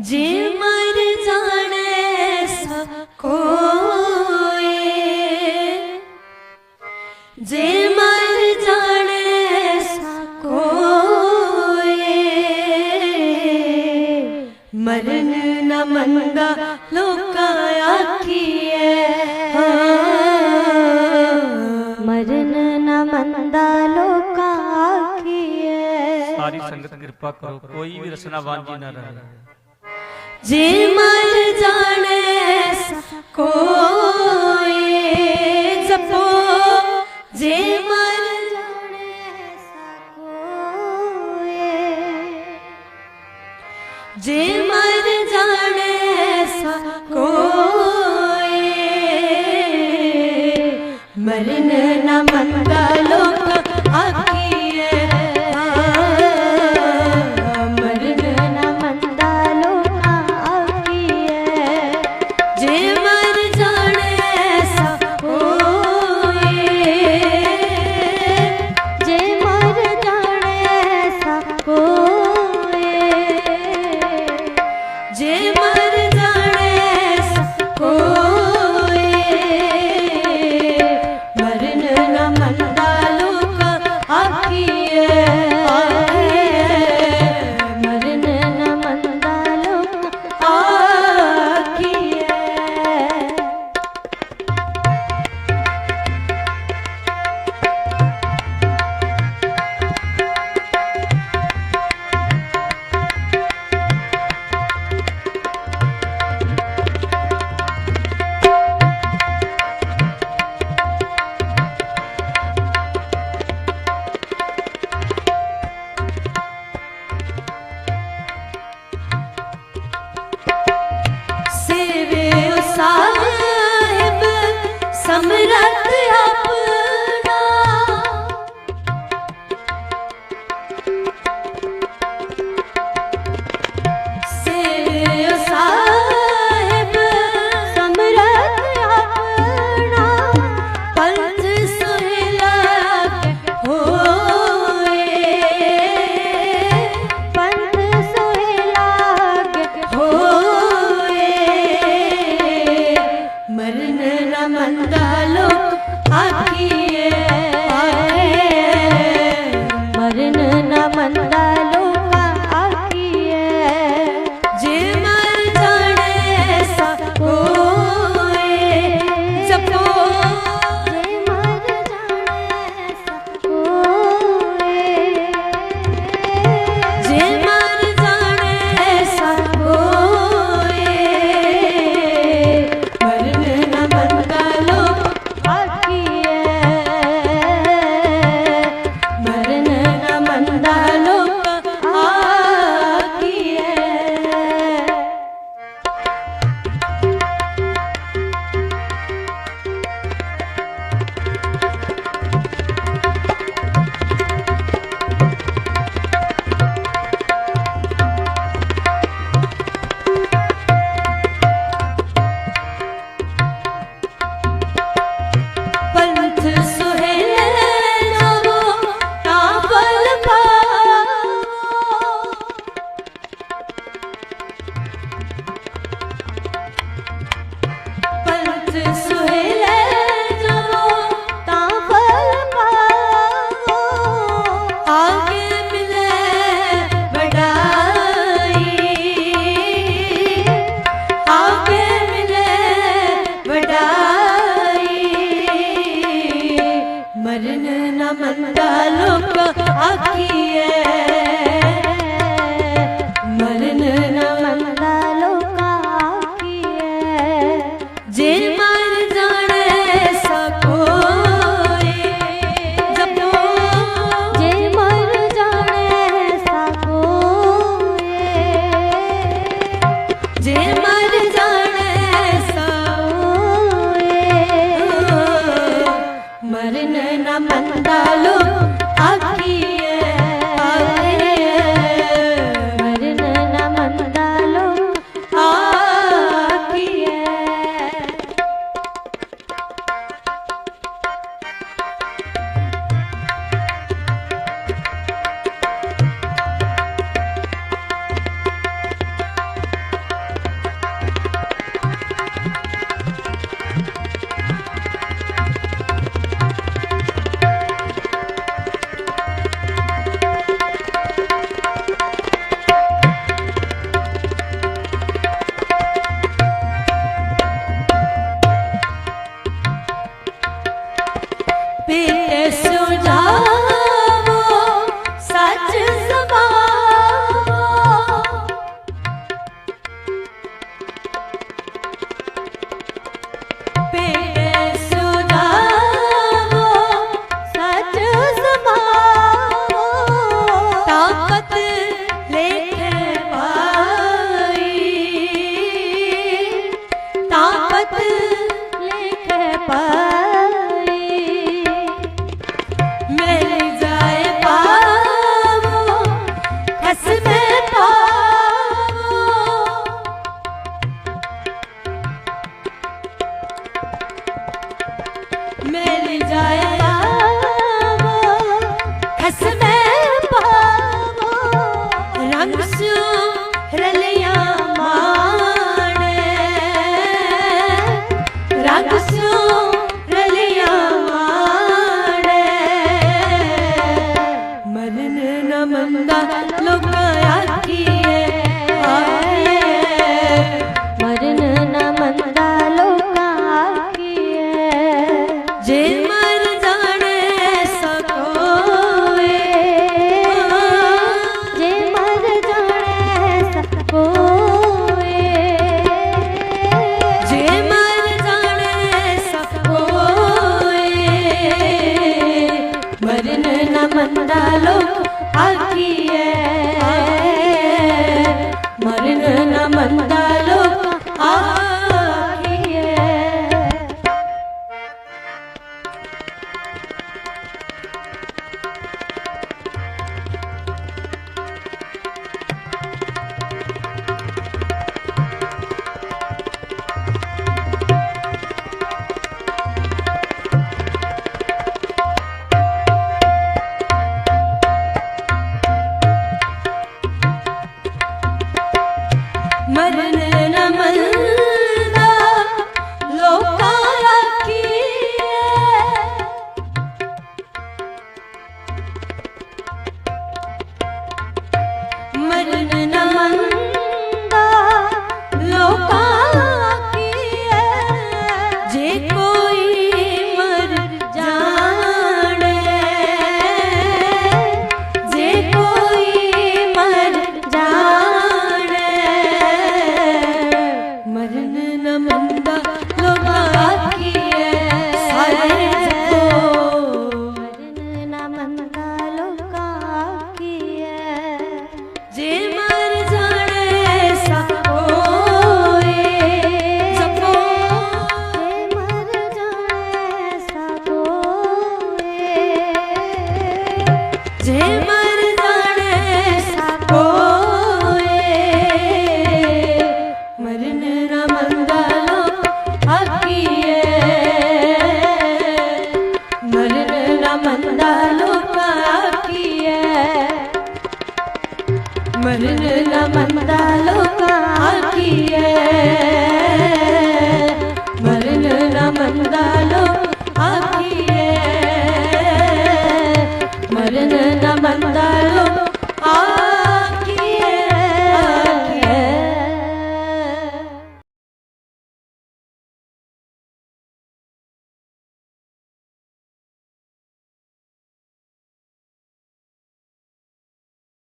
ਜੇ ਮਰ ਜਾਣੈ ਸਭ ਕੋਏ। ਜੇ ਮਰ ਜਾਣੈ ਸਭ ਕੋਏ। ਮਰਨ ਨਾ ਮੰਦਾ ਲੋਕਾਂ ਆਖੀਐ। ਮਰਨ ਨਾ ਮੰਦਾ ਲੋਕਾਂ ਆਖੀਐ। ਸਾਰੀ ਸੰਗਤ ਕਿਰਪਾ ਕਰੋ, ਕੋਈ ਵੀ ਰਸਨਾ ਵਾਂਝੀ ਨਾ ਰਹੇ। જે મર જાણે કોઈ જપો. જે મર बेटे सुना mandalo ಬಂದರ